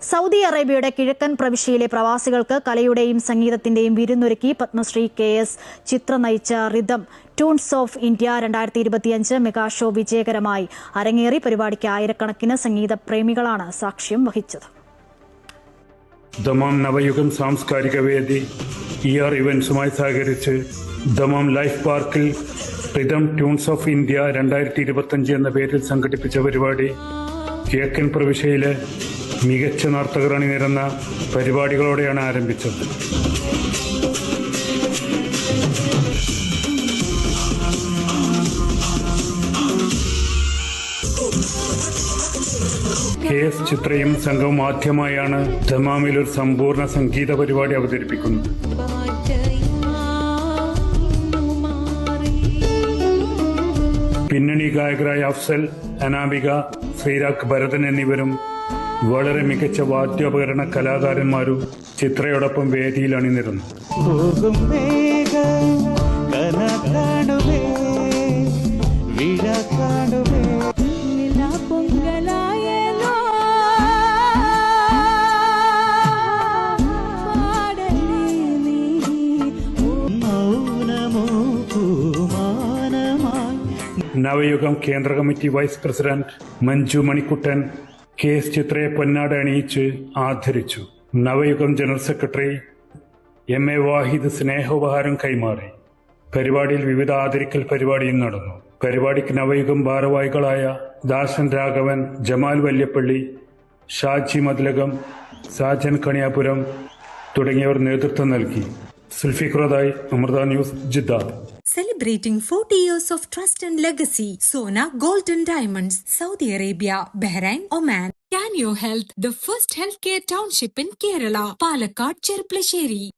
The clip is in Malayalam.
സൗദി അറേബ്യയുടെ കിഴക്കൻ പ്രവിശ്യയിലെ പ്രവാസികൾക്ക് കലയുടെയും സംഗീതത്തിന്റെയും വിരുന്നൊരുക്കി പത്മശ്രീ കെ എസ് ചിത്ര നയിച്ച റിതം ട്യൂൺസ് ഓഫ് ഇന്ത്യ രണ്ടായിരത്തി ഇരുപത്തിയഞ്ച് മെഗാ ഷോ വിജയകരമായി അരങ്ങേറി പരിപാടിക്ക് ആയിരക്കണക്കിന് സംഗീത പ്രേമികളാണ് സാക്ഷ്യം വഹിച്ചത്. ദമാം നവയുഗം സാംസ്കാരിക വേദി ഇ ആർ ഇവന്റ്സുമായി സഹകരിച്ച് ദമാം ലൈഫ് പാർക്കിൽ റിതം ട്യൂൺസ് ഓഫ് ഇന്ത്യ രണ്ടായിരത്തി ഇരുപത്തിയഞ്ച് എന്ന പേരിൽ സംഘടിപ്പിച്ച പരിപാടി കിഴക്കൻ പ്രവിശ്യയിലെ മികച്ച നർത്തകർ അണിനിരന്ന പരിപാടികളോടെയാണ് ആരംഭിച്ചത്. കെ എസ് ചിത്രയും സംഘവും ആദ്യമായാണ് ദമാമിൽ ഒരു സമ്പൂർണ സംഗീത പരിപാടി അവതരിപ്പിക്കുന്നത്. പിന്നണി ഗായകരായ അഫ്സൽ അനാമിക ശ്രീരാഗ് ഭരതൻ എന്നിവരും വളരെ മികച്ച വാദ്യോപകരണ കലാകാരന്മാരും ചിത്രയോടൊപ്പം വേദിയിൽ അണിനിരുന്നു. വേഗം നവയുഗം കേന്ദ്ര committee vice president Manju Manikuttan K S ചിത്രയെ പൊന്നാട അണിയിച്ച് ആദരിച്ചു. Navayugam general secretary M A Vahid സ്നേഹോപഹാരം കൈമാറി. പരിപാടിയിൽ വിവിധ ആദരിക്കൽ പരിപാടിയും നടന്നു. പരിപാടിക്ക് നവയുഗം ഭാരവാഹികളായ ദാസൻ രാഘവൻ ജമാൽ വല്യപ്പള്ളി ഷാജി മതിലകം സാജൻ കണിയാപുരം തുടങ്ങിയവർ നേതൃത്വം നൽകി. സുൽഫിഖുറദായി Amrita news Jeddah. Celebrating 40 years of trust and legacy, Sona Golden Diamonds, Saudi Arabia, Bahrain, Oman. Can you Health, the first healthcare township in Kerala, Palakkad, Cherplasherry.